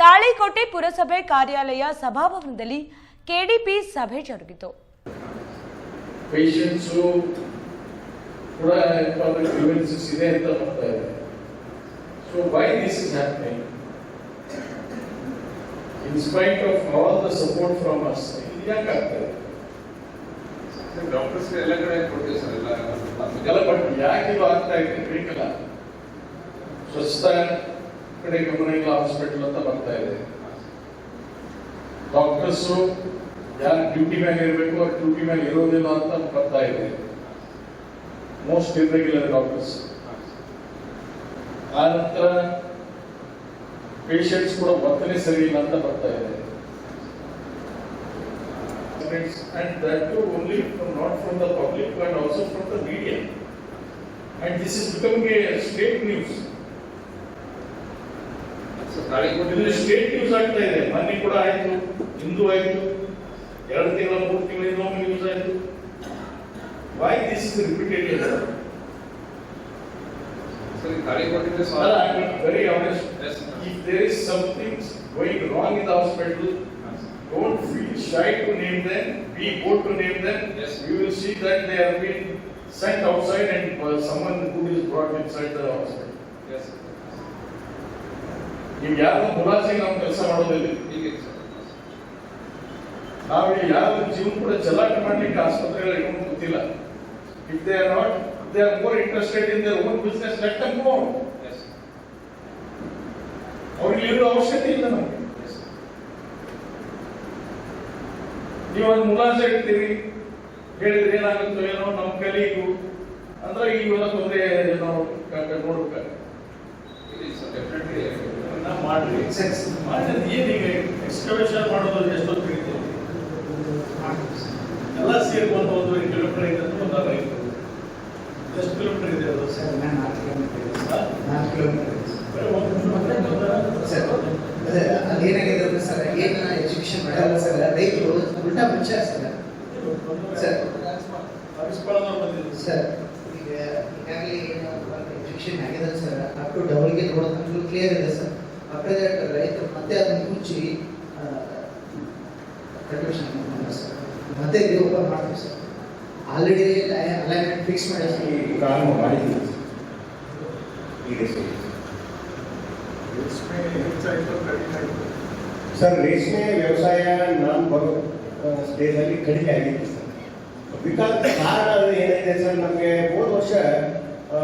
ತಾಳಿಕೋಟೆ ಪುರಸಭೆ ಕಾರ್ಯಾಲಯ ಸಭಾಭವನದಲ್ಲಿ ಕೆಡಿಪಿ ಸಭೆ ಜರುಗಿತು ಪೇಷಂಟ್ಸು ಕೂಡ ಗ್ರೀವೆನ್ಸಸ್ ಇದೆ ಅಂತ ಬರ್ತಾ ಇದೆ so why this is happening in spite of all the support from us ಇದು ಯಾಕೆ ಆಗ್ತಾ ಇದೆ ಡಾಕ್ಟರ್ಸ್ ಎಲ್ಲ ಕಡೆ ಕೊಡ್ತೀವಿ ಸರ್ ಎಲ್ಲ ಎಲ್ಲ ಬಟ್ ಯಾಕೆ ಇದು ಆಗ್ತಾ ಇದೆ ಬೇಕಲ್ಲ ಸ್ವಚ್ಛತಾ ಕಡೆ ಗಮನ ಇಲ್ಲ ಹಾಸ್ಪಿಟಲ್ ಅಂತ ಬರ್ತಾ ಇದೆ ಡಾಕ್ಟರ್ಸು ಯಾರು ಡ್ಯೂಟಿ ಮೇಲೆ ಇರಬೇಕು ಅವ್ರು ಡ್ಯೂಟಿ ಮೇಲೆ ಇರೋದಿಲ್ಲ ಅಂತ ಬರ್ತಾ ಇದೆ ಮೋಸ್ಟ್ ಇರ್ರೆಗ್ಯುಲರ್ ಡಾಕ್ಟರ್ಸ್ ಆ ನಂತರ ಪೇಷಂಟ್ಸ್ ಕೂಡ ವರ್ತನೆ ಸರಿ ಇಲ್ಲ ಅಂತ ಬರ್ತಾ ಇದೆ and that too only from not from the public but also from the media. And this is becoming a state news. So Talikote ಇದು ಸ್ಟೇಟ್ ನ್ಯೂಸ್ ಆಗ್ತಾ ಇದೆ ಮೊನ್ನೆ ಕೂಡ ಆಯ್ತು ಇಂದು ಆಯ್ತು ಎರಡು ತಿಂಗಳ ಮೂರು ತಿಂಗಳಿಂದ ಒಮ್ಮೆ ನ್ಯೂಸ್ ಆಯ್ತು why this is repeated sir Talikote very honest if there is something going wrong in the hospital don't feel shy to name them be bold to name them Yes. you will see that they have been sent outside and uh, someone who is brought inside the hospital ನೀವು ಯಾರು ಮುಲಾಜಿ ನಾವು ಕೆಲಸ ಮಾಡೋದಿಲ್ಲ. ನಾವು ಯಾರ ಜೀವನ ಕೂಡ ಚಲಾಟ ಮಾಡ್ಲಿಕ್ಕೆ ಆಸ್ಪತ್ರೆಗಳು ಇಟ್ಕೊಂಡು ಗೊತ್ತಿಲ್ಲ. If they are not they are more interested in their own business let them S ಅವ್ರಿಗೆ ಇರೋ ಅವಶ್ಯಕತೆ ಇಲ್ಲ ನಮಗೆ. ನೀವು ಒಂದು ಮುಲಾಜೆ ಇಡ್ತೀರಿ ಹೇಳಿದ್ರೆ ಏನಾಗುತ್ತೋ ಏನೋ ನಮ್ಮ ಕಲಿಗೂ. ಅಂದ್ರೆ ಇವೆಲ್ಲ ತೊಂದರೆ ನಾವು ನೋಡ್ಬೇಕು ಸರ್ ಮಾಡಿದ್ ಏನೀಗ ಎಕ್ಸ್ಕವೇಷನ್ ಮಾಡೋದು ಎಷ್ಟೊತ್ತು ಹಿಡಿತು? ಎಲ್ಲ ಸೇರ್ಕೊಂಡು ಒಂದು ಕಿಲೋಮೀಟರ್ ಇದೆ ಒಂದು ರೈತು ಎಷ್ಟು ಕಿಲೋಮೀಟರ್ ಇದೆ ಅದು? ಸರ್ ನಾಲ್ಕು ಕಿಲೋಮೀಟರ್ ಸರ್ ನಾಲ್ಕು ಕಿಲೋಮೀಟರ್ ಸರ್. ಸರ್ ಅದೇ ಅದೇನಾಗಿದೆ ಅಂದ್ರೆ ಸರ್ ಏನು ಎಜುಕೇಶನ್ ಮಾಡಲ್ಲ ಸರ್ ರೈತರು ಉಲ್ಟಾ ಮುಂಚೆ ಸರ್. ಸರ್. ಸರ್ ಈಗ ಈಗಾಗಲೇ ಏನು ಎಜುಕೇಶನ್ ಆಗಿದೆ ಸರ್ ಅಪ್ ಟು ಡಬಲ್ಗೆ ನೋಡೋದು ಕ್ಲಿಯರ್ ಇದೆ ಸರ್. ಆಫ್ಟರ್ ದಟ್ ರೈತರು ಮತ್ತೆ ಅದನ್ನ ಮುಚ್ಚಿ ಕಂಟ್ರಿಬ್ಯೂಷನ್ ಮಾಡ್ತಾರೆ ಸರ್ ಮತ್ತೆ ಇದು ಓಪನ್ ಮಾಡ್ತೀವಿ ಸರ್ ಆಲ್ರೆಡಿ ಅಲೈನ್ಮೆಂಟ್ ಫಿಕ್ಸ್ ಮಾಡಿ ಸರ್ ಪ್ರಾರಂಭ ಮಾಡಿದ್ದೀವಿ ಈಗ ಸರಿ. ಸರ್ ರೇಷ್ಮೆ ವ್ಯವಸಾಯ ನಾನು ಬರೋ ಸ್ಟೇಜಲ್ಲಿ ಕಡಿಮೆ ಆಗಿದೆ ಸರ್ ಬಿಕಾಸ್ ಕಾರಣ ಅದು ಏನಿದೆ ಸರ್ ನಮಗೆ ಹೋದ ವರ್ಷ ಆ,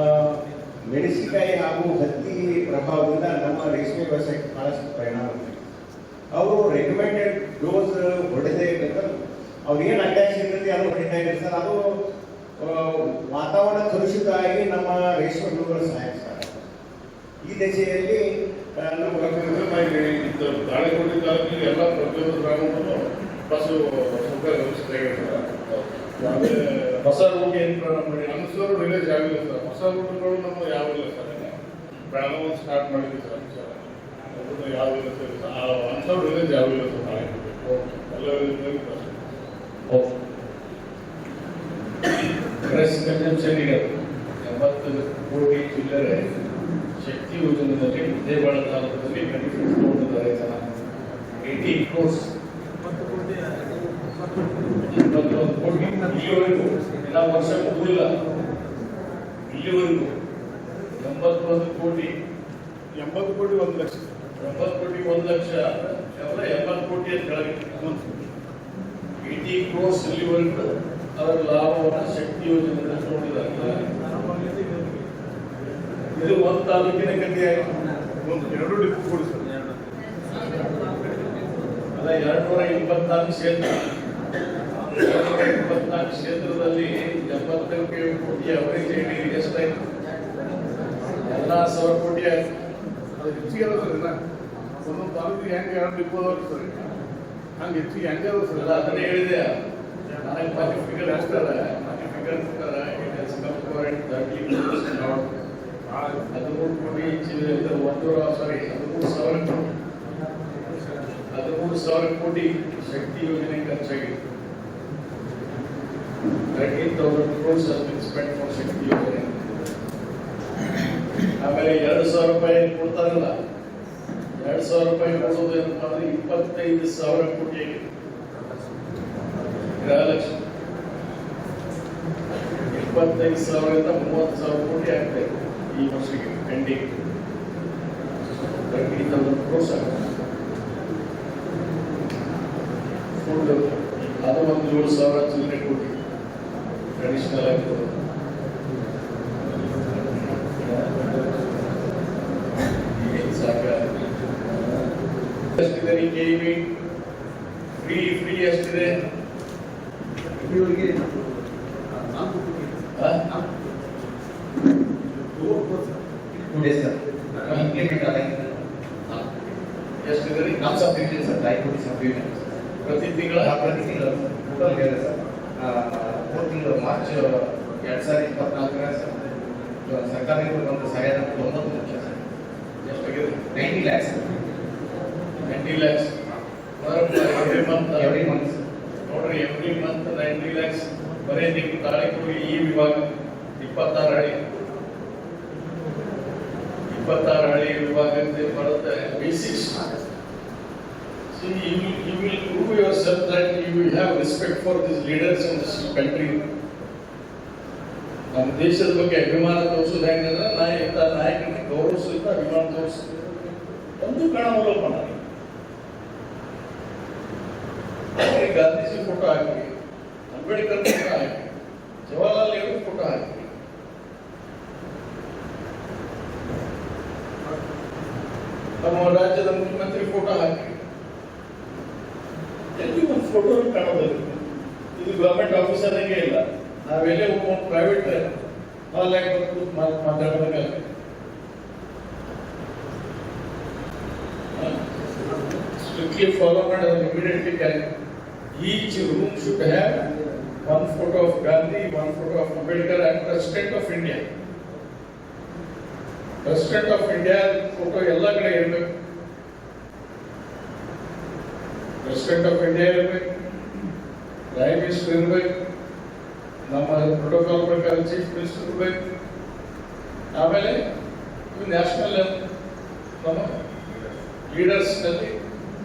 ಮೆಣಸಿನಕಾಯಿ ಹಾಗೂ ಹತ್ತಿ ಪ್ರಭಾವದಿಂದ ನಮ್ಮ ರೇಷ್ಮೆ ವ್ಯವಸಾಯಕ್ಕೆ ಬಹಳಷ್ಟು ಪರಿಣಾಮ ಇದೆ ಅವರು ರೆಕಮೆಂಡೆಡ್ ಡೋಸ್ ಹೊಡೆದೇ ಅಂತ ಅವ್ರು ಏನು ಅಟ್ಯಾಚ್ ಇರ್ತೈತಿ ಅದು ಹೊಡಿತಾ ಇದೆ ಸರ್. ಅದು ವಾತಾವರಣ ಕಲುಷಿತ ಆಗಿ ನಮ್ಮ ರೇಷ್ಮೆ ಹುಳುಗಳು ಸಹಾಯಿಸ್ತಾರೆ ಈ ದಿಸೆಯಲ್ಲಿ ನಮ್ಮ ತಾಳೆಕೋಟೆ ತಾಲೂಕಿನ ಎಲ್ಲ ಪ್ರತಿಯೊಂದು ಗ್ರಾಮವನ್ನು ಬಸ್ಸು ಸರ್ಕಾರ ವ್ಯವಸ್ಥೆ ಆಮೇಲೆ ಹೊಸ ರೂಟ್ ಏನು ಪ್ರಾರಂಭ ಮಾಡಿ ಅನುಸರು ವಿಲೇಜ್ ಆಗಿಲ್ಲ ಸರ್ ಹೊಸ ರೂಟ್ಗಳು ನಮ್ಮ ಯಾವ ಇಲ್ಲ ಸರ್ ಬೆಳಗಾವಿ ಸ್ಟಾರ್ಟ್ ಮಾಡಿದ್ವಿ ಸರ್ ಅನುಸರ ಯಾವ ಇಲ್ಲ ಸರ್ ಆ ಅನುಸರು ವಿಲೇಜ್ ಯಾವ ಇಲ್ಲ ಸರ್ ತಾಳೆಕೋಟೆ ಎಲ್ಲ ವಿಲೇಜ್ ಕನ್ಸಂಪ್ಷನ್ ಇದೆ ಎಂಬತ್ತು ಕೋಟಿ ಚಿಲ್ಲರೆ ಶಕ್ತಿ ಯೋಜನೆಯಲ್ಲಿ ವಿಜಯವಾಡ ತಾಲೂಕಿನಲ್ಲಿ ಬೆನಿಫಿಟ್ ತಗೊಂಡಿದ್ದಾರೆ ಜನ ಏಯ್ಟಿ ಕ್ರೋರ್ಸ್ ಇಲ್ಲಿವರೆಗೂ ನಾವು ವರ್ಷ ಮುಗಿದಿಲ್ಲ ಇಲ್ಲಿವರೆಗೂ ಎಂಬತ್ತೊಂದು ಕೋಟಿ ಎಂಬತ್ತು ಕೋಟಿ ಒಂದು ಲಕ್ಷ. ಎಂಬತ್ತು ಕೋಟಿ ಒಂದು ಲಕ್ಷ ಎಲ್ಲ ಎಂಬತ್ತು ಕೋಟಿ ಅಂತ ಕೆಳಗೆ ಏಯ್ಟಿ ಕ್ರೋರ್ಸ್ ಇಲ್ಲಿವರೆಗೂ ಅದರ ಲಾಭವನ್ನು ಶಕ್ತಿ ಯೋಜನೆಯಿಂದ ನೋಡಿದಾಗ ಇದು. ಒಂದು ತಾಲೂಕಿನ ಗತಿಯಾಗಿ ಒಂದು ಎರಡು ಡಿಪೋ ಕೊಡಿ ಸರ್. ಅಲ್ಲ ಎರಡ್ನೂರ ಇಪ್ಪತ್ನಾಲ್ಕು ಕ್ಷೇತ್ರ. ಎರಡ್ನೂರ ಇಪ್ಪತ್ನಾಲ್ಕು ಕ್ಷೇತ್ರದಲ್ಲಿ ಎಪ್ಪತ್ತಕ್ಕೆ ಕೋಟಿ ಅವರೇಜ್ ಹೇಳಿ ಎಷ್ಟಾಯ್ತು ಎಲ್ಲ ಸಾವಿರ ಕೋಟಿ ಆಯ್ತು ಅದು ಹೆಚ್ಚಿಗೆ ಅದ ಸರ್ ಇನ್ನ ಒಂದೊಂದು ತಾಲೂಕಿಗೆ ಹೆಂಗೆ ಎರಡು ಡಿಪೋ ಅದಾವ ಸರ್ ಹಂಗೆ ಹೆಚ್ಚಿಗೆ ಹೆಂಗೆ ಅದ ಸರ್ ಅಲ್ಲ ಅದನ್ನೇ ಹೇಳಿದೆ ನನಗೆ ಮನೆ ಫಿಗರ್ ಹೇಳ್ತಾರೆ ಮನೆ ಫಿಗರ್ ಹೇಳ್ತಾರೆ it has come to right thirty ಹದಿಮೂರು ಕೋಟಿ ಚಿಲ್ಲರೆ ಒಂದು ಸಾರಿ ಹದಿಮೂರು ಸಾವಿರ ಕೋಟಿ ಹದಿಮೂರು ಸಾವಿರ ಕೋಟಿ ಶಕ್ತಿ ಯೋಜನೆ ಖರ್ಚಾಗಿದೆ thirteen thousand crores has been spent for Shakti ಯೋಜನೆ ಆಮೇಲೆ ಎರಡು ಸಾವಿರ ರೂಪಾಯಿ ಕೊಡ್ತಾರಲ್ಲ ಎರಡು ಎರಡು ಸಾವಿರ ರೂಪಾಯಿ ಕೊಡೋದು ಏನಪ್ಪ ಅಂದ್ರೆ ಇಪ್ಪತ್ತೈದು ಸಾವಿರ ಕೋಟಿ ಆಗಿದೆ ಗೃಹಲಕ್ಷ್ಮಿ ಇಪ್ಪತ್ತೈದು ಸಾವಿರದಿಂದ ಮೂವತ್ತು ಸಾವಿರ ಕೋಟಿ ಆಗ್ತಾ ಇದೆ ಈ ವರ್ಷಕ್ಕೆ pending twenty thousand crores food ಅದು ಒಂದು ಏಳು ಸಾವಿರ ಚಿಲ್ಲರೆ ಕೋಟಿ ಅಡಿಷನಲ್ ಆಗಿ ಎಷ್ಟಿದೆ ಈ ಕೆಇಬಿ ಫ್ರೀ ಫ್ರೀ ಎಷ್ಟಿದೆ ಇವರಿಗೆ ಎಷ್ಟಿದೆ ನಮ್ಮ ಸಬ್ಸ್ಕ್ರಿಪ್ಷನ್ ಸರ್ ಪ್ರತಿ ತಿಂಗಳ ಪ್ರತಿ ತಿಂಗಳ ಟೋಟಲ್ ಇದೆ ಸರ್ ಮೂರು ತಿಂಗಳು ಮಾರ್ಚ್ ಎರಡು ಸಾವಿರದ ಇಪ್ಪತ್ನಾಲ್ಕರ ಸರ್ ಸರ್ಕಾರದಿಂದ ಒಂದು ಸಹಾಯ ಒಂಬತ್ತು ಲಕ್ಷ ಸರ್ ಎಷ್ಟಾಗಿದೆ ninety lakhs ninety lakhs every month every month ನೋಡ್ರಿ ಎವ್ರಿ ಮಂತ್ ನೈಂಟಿ ಲ್ಯಾಕ್ಸ್ ಬರೀ ನೀವು ತಾಳಿಕೋಟಿ ಈ ವಿಭಾಗ ಇಪ್ಪತ್ತಾರು ಹಳ್ಳಿ ಇಪ್ಪತ್ತಾರು ಹಳ್ಳಿ ವಿಭಾಗಕ್ಕೆ ಬರುತ್ತೆ basics See, you will, you will prove yourself that you will have respect for these leaders in this country. ನಮ್ಮ ದೇಶದ ಬಗ್ಗೆ ಅಭಿಮಾನ ತೋರಿಸೋದು ಹೆಂಗಂದ್ರೆ ನಾ ಇಂಥ ನಾಯಕನ ಗೌರವಿಸುತ್ತ ಅಭಿಮಾನ ತೋರಿಸೋದು ಒಂದು ಕಾಣವಲ್ಲಪ್ಪ ನನಗೆ ಅವ್ರಿಗೆ ಗಾಂಧೀಜಿ ಫೋಟೋ ಹಾಕಿ ಅಂಬೇಡ್ಕರ್ ಫೋಟೋ ಹಾಕಿ ಜವಾಹರ್ಲಾಲ್ ನೆಹರು ಫೋಟೋ ಹಾಕಿ ನಮ್ಮ ರಾಜ್ಯದ ಮುಖ್ಯಮಂತ್ರಿ photo hockey strictly follow and immediately carry. Each room should have one photo of Gandhi, one photo of Ambedkar and President of India. President of India photo ಎಲ್ಲ ಕಡೆ ಇರಬೇಕು ಪ್ರೆಸಿಡೆಂಟ್ ಆಫ್ ಇಂಡಿಯಾ ಇರಬೇಕು prime minister ಇರಬೇಕು ನಮ್ಮ protocol ಪ್ರಕಾರ chief minister ಇರಬೇಕು ಆಮೇಲೆ national ನಮ್ಮ ಲೀಡರ್ಸ್ ನಲ್ಲಿ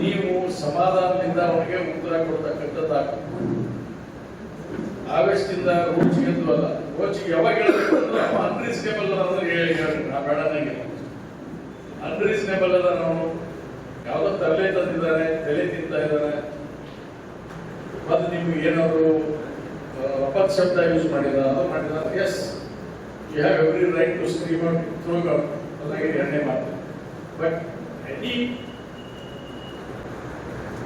ನೀವು ಸಮಾಧಾನದಿಂದ ಅವರಿಗೆ ಉತ್ತರ ಕೊಡ್ತಕ್ಕಂಥದ್ದು ಆವೇಶದಿಂದ ಎಂದು ಅಲ್ಲ. ರೋಚಿಗೆ ಯಾವಾಗ ಹೇಳಬೇಕು ಅನ್ರೀಸನೇಬಲ್ ಅಂದ್ರೆ ಹೇಳಿ ನಾ ಅನ್ರೀಸನೇಬಲ್ ಅದ ನಾವು. ಯಾವ್ದೋ ತಲೆ ತಂದಿದ್ದಾನೆ ತಲೆ ತಿಂತ ಇದ್ದಾನೆ ಅದು ನಿಮ್ಗೆ ಏನಾದ್ರು ಅಪತ್ ಶಬ್ದ ಯೂಸ್ ಮಾಡಿದ ಅದು ಮಾಡಿದ as you have every right to scream out through ಅದಾಗಿ ಎರಡನೇ ಮಾತು. But any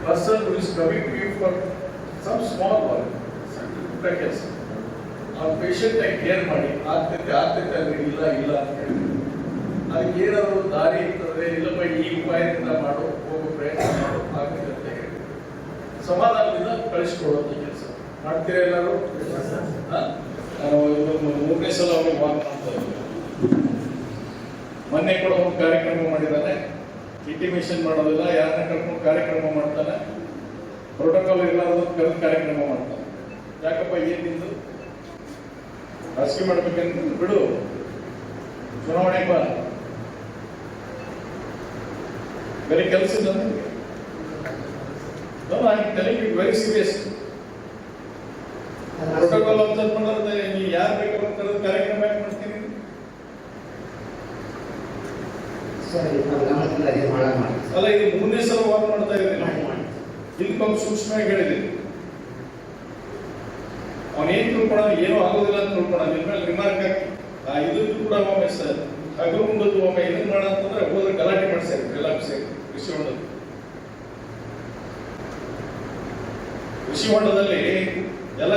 person who is coming to you for some small work, some ಕೆಲಸ ಆ ಪೇಷಂಟ್ ಆಗಿ ಕೇರ್ ಮಾಡಿ ಆಗ್ತೈತೆ ಆಗ್ತೈತೆ ಅಂದ್ರೆ ಇಲ್ಲ ಇಲ್ಲ ಅಂತ ಹೇಳಿ. ಅದಕ್ಕೆ ಏನಾದರೂ ದಾರಿ ಇರ್ತದೆ ಇಲ್ಲಪ್ಪ ಈ ಉಪಾಯದಿಂದ ಮಾಡು ಹೋಗೋ ಪ್ರಯತ್ನ ಮಾಡು ಆಗ್ತದೆ ಅಂತ ಹೇಳಿ. ಸಮಾಧಾನದಿಂದ ಕಳಿಸ್ಕೊಡುವಂತ ಕೆಲಸ. ಮಾಡ್ತೀರಾ ಎಲ್ಲರೂ? ನಾನು ಇದೊಂದು ಮೂರನೇ ಸಲ ಅವ್ರಿಗೆ ವಾಕ್ ಮಾಡ್ತಾ ಮೊನ್ನೆ ಕೂಡ ಒಂದು ಕಾರ್ಯಕ್ರಮ ಮಾಡಿದ್ದಾರೆ. ಇಂಟಿಮೇಷನ್ ಮಾಡೋದಿಲ್ಲ ಯಾರನ್ನ ಕರ್ಕೊಂಡು ಕಾರ್ಯಕ್ರಮ ಪ್ರೋಟೋಕಾಲ್ ಇರಲಾರ್ದು ಕರೆದು ಕಾರ್ಯಕ್ರಮ ಮಾಡ್ತಾರೆ. ಯಾಕಪ್ಪ ಏನ್ ನಿಂದು? ರಾಜಕೀಯ ಮಾಡ್ಬೇಕಂತ ಬಿಡು. ಚುನಾವಣೆ ಬಾ. ಬೇರೆ ಕೆಲಸ ಇಲ್ಲ ನನಗೆ ತಲೆಗೆ ವೆರಿ ಸೀರಿಯಸ್ ಪ್ರೋಟೋಕಾಲ್ ಅಬ್ಸರ್ವ್ ಮಾಡೋದ್ರೆ ನೀವು ಯಾರು ಬೇಕಾದ್ರೂ ಕರೆದು ಕಾರ್ಯಕ್ರಮ ಯಾಕೆ ಮಾಡ್ತೀನಿ ಅಲ್ಲ ಇದು ಮೂರನೇ ಸಲ ವಾಕ್ ಮಾಡ್ತಾ ಇದ್ದೀನಿ ಇದಕ್ಕೊಂದು ಸೂಕ್ಷ್ಮವಾಗಿ ಹೇಳಿದ್ದೀನಿ ಅವನೇನ್ ತಿಳ್ಕೊಳ ಏನೂ ಆಗೋದಿಲ್ಲ ಅಂತ ತಿಳ್ಕೊಳ ನಿಮ್ಮ ಮೇಲೆ ರಿಮಾರ್ಕ್ ಹಾಕಿ. ಆ ಇದನ್ನು ಕೂಡ ಒಮ್ಮೆ ಸರ್ ಮುಂದದ್ದು ಒಮ್ಮೆ ಇದನ್ನ ಮಾಡ ಅಂತಂದ್ರೆ ಹೋದ್ರೆ ಗಲಾಟೆ ಮಾಡಿಸ್ಯಾರ ಎಲ್ಲ ಸೇರಿ ಕೃಷಿ ಹೊಂಡದಲ್ಲಿ ಕೃಷಿ ಹೊಂಡದಲ್ಲಿ ಎಲ್ಲ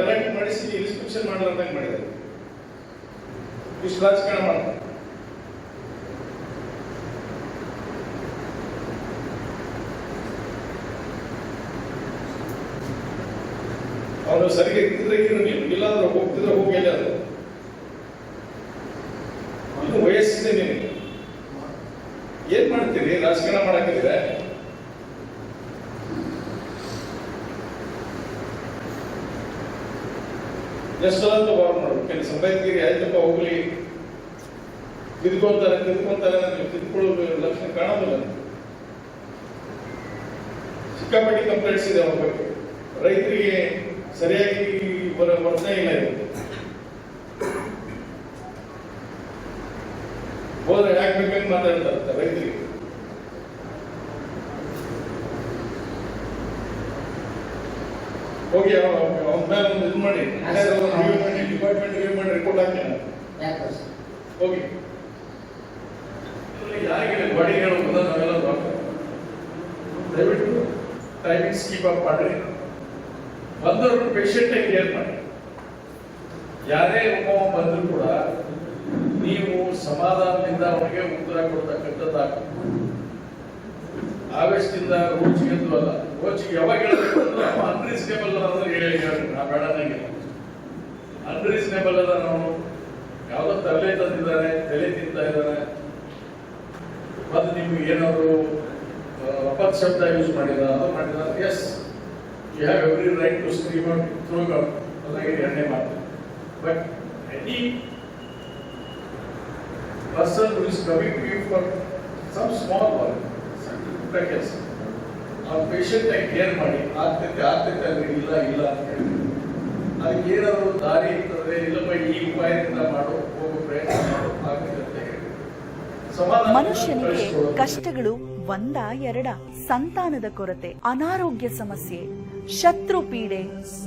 ಗಲಾಟೆ ಮಾಡಿಸಿ ಇನ್ಸ್ಪೆಕ್ಷನ್ ಮಾಡಲಾರ್ದಂಗೆ ಮಾಡಿದ್ದಾರೆ. ಇಷ್ಟು ರಾಜಕಾರಣ ಮಾಡ್ತಾರೆ ಅವನು ಸರಿಗೆ ಇದ್ರೆ ಇರಲಿ ಇಲ್ಲಾಂದ್ರೆ ಹೋಗ್ತಿದ್ರೆ ಹೋಗಿ ಎಲ್ಲಾದ್ರು ಇನ್ನು ವಯಸ್ಸಿದೆ ನಿಮಗೆ. ಏನ್ ಮಾಡ್ತೀರಿ? ರಾಜಕಾರಣ ಮಾಡಕ್ಕಿದ್ರೆ? ಎಷ್ಟು ಅಂತ ಬಾರ್ ಮಾಡು ಕೆಲಸ ಬೈತೀರಿ, ಆಯ್ತಪ್ಪ ಹೋಗ್ಲಿ. ತಿದ್ಕೊಂತಾರೆ ತಿದ್ಕೊಂತಾರೆ ನೀವು ತಿದ್ಕೊಳ್ಳೋ ಲಕ್ಷಣ ಕಾಣೋದಿಲ್ಲ ಸಿಕ್ಕಾಪಟ್ಟಿ ಕಂಪ್ಲೇಂಟ್ಸ್ ಇದೆ ಅವ್ರ ಬಗ್ಗೆ ರೈತರಿಗೆ ಸರಿಯಾಗಿ ಬರ ವರ್ತನೆ ಇಲ್ಲ ಇದು ಹೋದ್ರೆ ಯಾಕೆ ಬೇಕಂತ ಮಾತಾಡ್ತಾರೆ ರೈತರಿಗೆ ಹೋಗಿ ಅವನ ಮೇಲೆ ಒಂದು ಇದು ಮಾಡಿ ರಿವ್ಯೂ ಮಾಡಿ ಡಿಪಾರ್ಟ್ಮೆಂಟ್ ರಿವ್ಯೂ ಮಾಡಿ ರಿಪೋರ್ಟ್ ಹಾಕಿ ಯಾಕೆ ಸರ್ ಹೋಗಿ ಯಾರಿಗೆ ಬಾಡಿಗೆ ಹೇಳೋದು ನಾವೆಲ್ಲ ದಯವಿಟ್ಟು ಟೈಮಿಂಗ್ಸ್ ಕೀಪ್ ಅಪ್ ಮಾಡ್ರಿ. ಬಂದವರು ಪೇಷಂಟ್ ಕೇರ್ ಮಾಡಿ. ಯಾರೇ ಒಬ್ಬ ಬಂದ್ರು ಕೂಡ ನೀವು ಸಮಾಧಾನದಿಂದ ಅವರಿಗೆ ಉತ್ತರ ಕೊಡ್ತಕ್ಕಂಥದ್ದು ಆವೇಶದಿಂದ ರೋಚಿಗೆ ಅಲ್ಲ, ರೋಚಿಗೆ ಯಾವಾಗ ಹೇಳಬೇಕು ಅಂದ್ರೆ ಅನ್ರೀಸನೇಬಲ್ ಅಂದ್ರೆ ಹೇಳಿ ನಾ ಬೇಡ ನನಗೆ ಅನ್ರೀಸನೇಬಲ್ ಅದ ನಾವು ಯಾವುದೋ ತಲೆ ತಂದಿದ್ದಾನೆ, ತಲೆ ತಿಂತಾ ಇದ್ದಾನೆ. ಮತ್ತೆ ನಿಮ್ಗೆ ಏನಾದರೂ ಅಪತ್ ಶಬ್ದ ಯೂಸ್ ಮಾಡಿದ ಅದು ಮಾಡಿದ as you have every right to scream out through out ಅದಾಗಿ ಎರಡನೇ ಮಾತು. But any person who is coming you for some small work ಸಣ್ಣ ಕೆಲಸ ಆ ಪೇಷಂಟ್ ಕೇರ್ ಮಾಡಿ ಆಗ್ತೈತೆ ಅಂದ್ರೆ ಇಲ್ಲ ಇಲ್ಲ, ಅಂತ ಹೇಳಿ. ಅದಕ್ಕೆ ಏನಾದರೂ ದಾರಿ ಇರ್ತದೆ, ಇಲ್ಲಪ್ಪ, ಈ ಉಪಾಯದಿಂದ ಮಾಡೋ ಹೋಗೋ ಪ್ರಯತ್ನ ಮಾಡೋ ಆಗ್ತದೆ ಅಂತ ಹೇಳಿ ಸಮಾಧಾನ ಮನುಷ್ಯನಿಗೆ ಕಷ್ಟಗಳು ಒಂದ ಎರಡ. ಸಂತಾನದ ಕೊರತೆ, ಅನಾರೋಗ್ಯ ಸಮಸ್ಯೆ, ಶತ್ರು ಪೀಡೆ,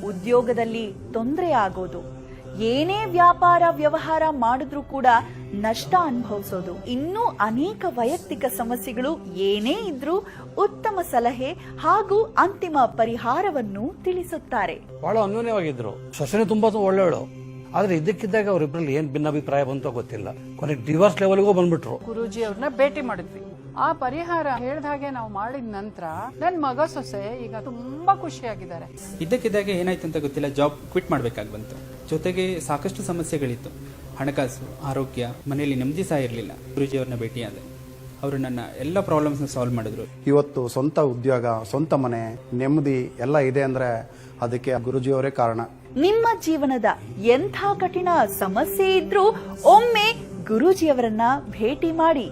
ಉದ್ಯೋಗದಲ್ಲಿ ತೊಂದರೆ ಆಗೋದು. ಏನೇ ವ್ಯಾಪಾರ, ವ್ಯವಹಾರ ಮಾಡಿದ್ರೂ ಕೂಡ ನಷ್ಟ ಅನುಭವಿಸೋದು. ಇನ್ನೂ ಅನೇಕ ವೈಯಕ್ತಿಕ ಸಮಸ್ಯೆಗಳು ಏನೇ ಇದ್ರೂ ಉತ್ತಮ ಸಲಹೆ ಹಾಗೂ ಅಂತಿಮ ಪರಿಹಾರವನ್ನು ತಿಳಿಸುತ್ತಾರೆ. ಬಹಳ ಅನ್ಯೋನ್ಯವಾಗಿದ್ರು. ಸೊಸೆನೆ ತುಂಬಾ ಒಳ್ಳೆಯವಳು ಆದ್ರೆ ಇದಕ್ಕಿದ್ದಾಗ ಅವರಿಬ್ಬರಲ್ಲಿ ಏನ್ ಭಿನ್ನಾಭಿಪ್ರಾಯ ಬಂತೋ ಗೊತ್ತಿಲ್ಲ. ಕೊನೆ ಡಿವೋರ್ಸ್ ಲೆವೆಲ್ಗೂ ಬಂದ್ಬಿಟ್ರು. ಗುರುಜಿ ಅವ್ರನ್ನ ಭೇಟಿ ಮಾಡಿದ್ವಿ. ಆ ಪರಿಹಾರ ಹೇಳ್ದ ಹಾಗೆ ನಾವು ಮಾಡಿದ ನಂತರ ನನ್ ಮಗ ಸೊಸೆ ಈಗ ತುಂಬಾ ಖುಷಿಯಾಗಿದ್ದಾರೆ. ಇದ್ದಕ್ಕಿದ್ದಾಗೆ ಏನಾಯ್ತು ಅಂತ ಗೊತ್ತಿಲ್ಲ ಜಾಬ್ ಕ್ವಿಟ್ ಮಾಡ್ಬೇಕಾಗಿ ಬಂತು. ಜೊತೆಗೆ ಸಾಕಷ್ಟು ಸಮಸ್ಯೆಗಳಿತ್ತು. ಹಣಕಾಸು ಆರೋಗ್ಯ ಮನೆಯಲ್ಲಿ ನೆಮ್ಮದಿ ಸಹ ಇರಲಿಲ್ಲ. ಗುರುಜಿ ಅವ್ರನ್ನ ಭೇಟಿಯಾದೆ. ಅವರು ನನ್ನ ಎಲ್ಲ ಪ್ರಾಬ್ಲಮ್ಸ್ನ ಸಾಲ್ವ್ ಮಾಡಿದ್ರು. ಇವತ್ತು ಸ್ವಂತ ಉದ್ಯೋಗ ಸ್ವಂತ ಮನೆ ನೆಮ್ಮದಿ ಎಲ್ಲ ಇದೆ ಅಂದ್ರೆ ಅದಕ್ಕೆ ಗುರುಜಿಯವರೇ ಕಾರಣ. ನಿಮ್ಮ ಜೀವನದ ಎಂಥ ಕಠಿಣ ಸಮಸ್ಯೆ ಇದ್ರೂ ಒಮ್ಮೆ ಗುರೂಜಿಯವರನ್ನ ಭೇಟಿ ಮಾಡಿ.